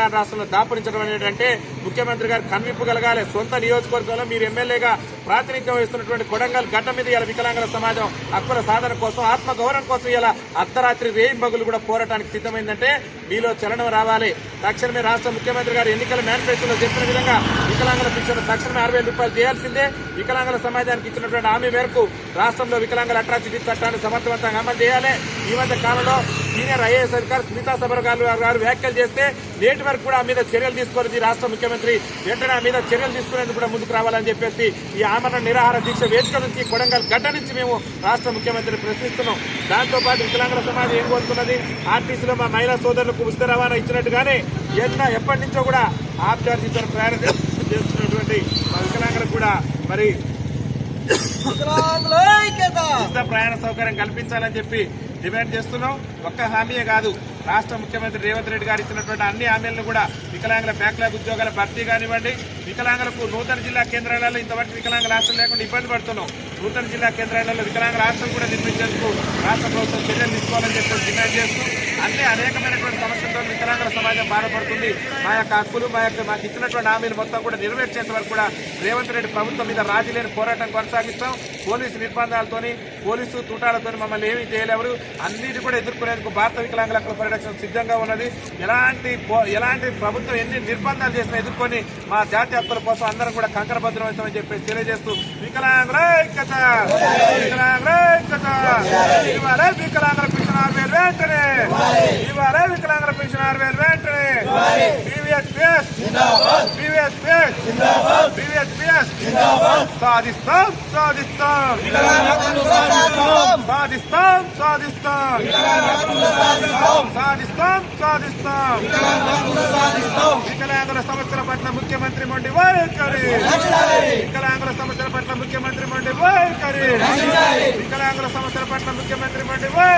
తెలంగాణ రాష్ట్రంలో దాపురించడం అనేటంటే ముఖ్యమంత్రి గారు కన్వింపు కలగాలి. సొంత నియోజకవర్గంలో మీరు ఎమ్మెల్యేగా ప్రాతినిధ్యం వహిస్తున్నటువంటి కొడంగల్ గడ్డ మీద ఇలా వికలాంగుల సమాజం హక్కుల సాధన కోసం ఆత్మ గౌరవం కోసం ఇలా అర్ధరాత్రి రేయింబగులు కూడా పోరాటానికి సిద్ధమైందంటే మీలో చలనం రావాలి. తక్షణమే రాష్ట్ర ముఖ్యమంత్రి గారు ఎన్నికల మేనిఫెస్టోలో చెప్పిన విధంగా వికలాంగుల పింఛను తక్షణమే అరవై రూపాయలు చేయాల్సిందే. వికలాంగుల సమాజానికి ఇచ్చినటువంటి హామీ మేరకు రాష్ట్రంలో వికలాంగుల అట్రాసిటీ చట్టాన్ని సమర్థవంతంగా అమలు చేయాలి. ఈ మధ్య కాలంలో సీనియర్ ఐఏఎస్ అధికారి స్మితా సబర్గాల్ గారు వ్యాఖ్యలు చేస్తే నేటి వరకు కూడా ఆ మీద చర్యలు తీసుకోలేదు ఈ రాష్ట్ర ముఖ్యమంత్రి. వెంటనే ఆ మీద చర్యలు తీసుకునేందుకు కూడా ముందుకు రావాలని చెప్పేసి ఈ ఆమరణ నిరాహార దీక్ష వేదిక నుంచి కొడంగల్ గడ్డ నుంచి మేము రాష్ట్ర ముఖ్యమంత్రిని ప్రశ్నిస్తున్నాం. దాంతో పాటు వికలాంగుల సమాజం ఏం కోరుతున్నది ఆర్టీసీలో మా మహిళా సోదరులకు ఉచిత రవాణా ఇచ్చినట్టుగానే ఎన్న ఎప్పటి నుంచో కూడా ఆప్ చార్జీతో ప్రయాణం చేస్తున్నటువంటి మా వికలాంగులకు కూడా మరి ప్రయాణ సౌకర్యం కల్పించాలని చెప్పి డిమాండ్ చేస్తున్నాం. ఒక్క హామీయే కాదు. రాష్ట్ర ముఖ్యమంత్రి రేవంత్ రెడ్డి గారు ఇచ్చినటువంటి అన్ని హామీలను కూడా వికలాంగుల బ్యాక్లాగ్ ఉద్యోగాల భర్తీ కానివ్వండి వికలాంగులకు నూతన జిల్లా కేంద్రాలలో ఇంతవరకు వికలాంగుల హాస్టల్ లేకుండా ఇబ్బంది పడుతున్నాం. నూతన జిల్లా కేంద్రాలలో వికలాంగుల హాస్టల్ కూడా నిర్మించేందుకు రాష్ట్ర ప్రభుత్వం చర్యలు తీసుకోవాలని చెప్పి డిమాండ్ చేస్తూ అన్ని అనేకమైనటువంటి సమస్యలతో వికలాంగుల సమాజం బాధపడుతుంది. మా యొక్క హక్కులు మా యొక్క మాకు ఇచ్చినటువంటి హామీలు మొత్తం కూడా నెరవేర్చేంత వరకు కూడా రేవంత్ రెడ్డి ప్రభుత్వం మీద రాజీ లేని పోరాటం కొనసాగిస్తాం. పోలీసు నిర్బంధాలతోని పోలీసు తూటాలతో మమ్మల్ని ఏమీ చేయలేవరు. అన్నిటి కూడా ఎదుర్కొనేందుకు భారత వికలాంగుల హక్కుల పరిరక్షణ సిద్ధంగా ఉన్నది. ఎలాంటి ఎలాంటి ప్రభుత్వం ఎన్ని నిర్బంధాలు చేసినా ఎదుర్కొని మా జాతి హక్కుల కోసం అందరం కూడా కంకరభద్రమవుతామని చెప్పి తెలియజేస్తూ వికలాంగుల ఐక్యత వికలాంగుల ఐక్యత వికలాంగుల వెంటనే. ఇవాళ వికలాంగుల పెన్షన్ ఆరు వేలు వెంటనే. పీవీఎస్ పిఎస్ పీవీఎస్ సాధిస్తాం సాధిస్తాం. సాధిస్తాం సాధిస్తాం. సాధిస్తాం సాధిస్తాం. వికలాంగుల సమస్యల పట్ల ముఖ్యమంత్రి మొండి వైఖరి వికలాంగుల సమస్యల పట్ల ముఖ్యమంత్రి మొండి వైఖరి వికలాంగుల సమస్యల పట్ల ముఖ్యమంత్రి మొండి వైఖరి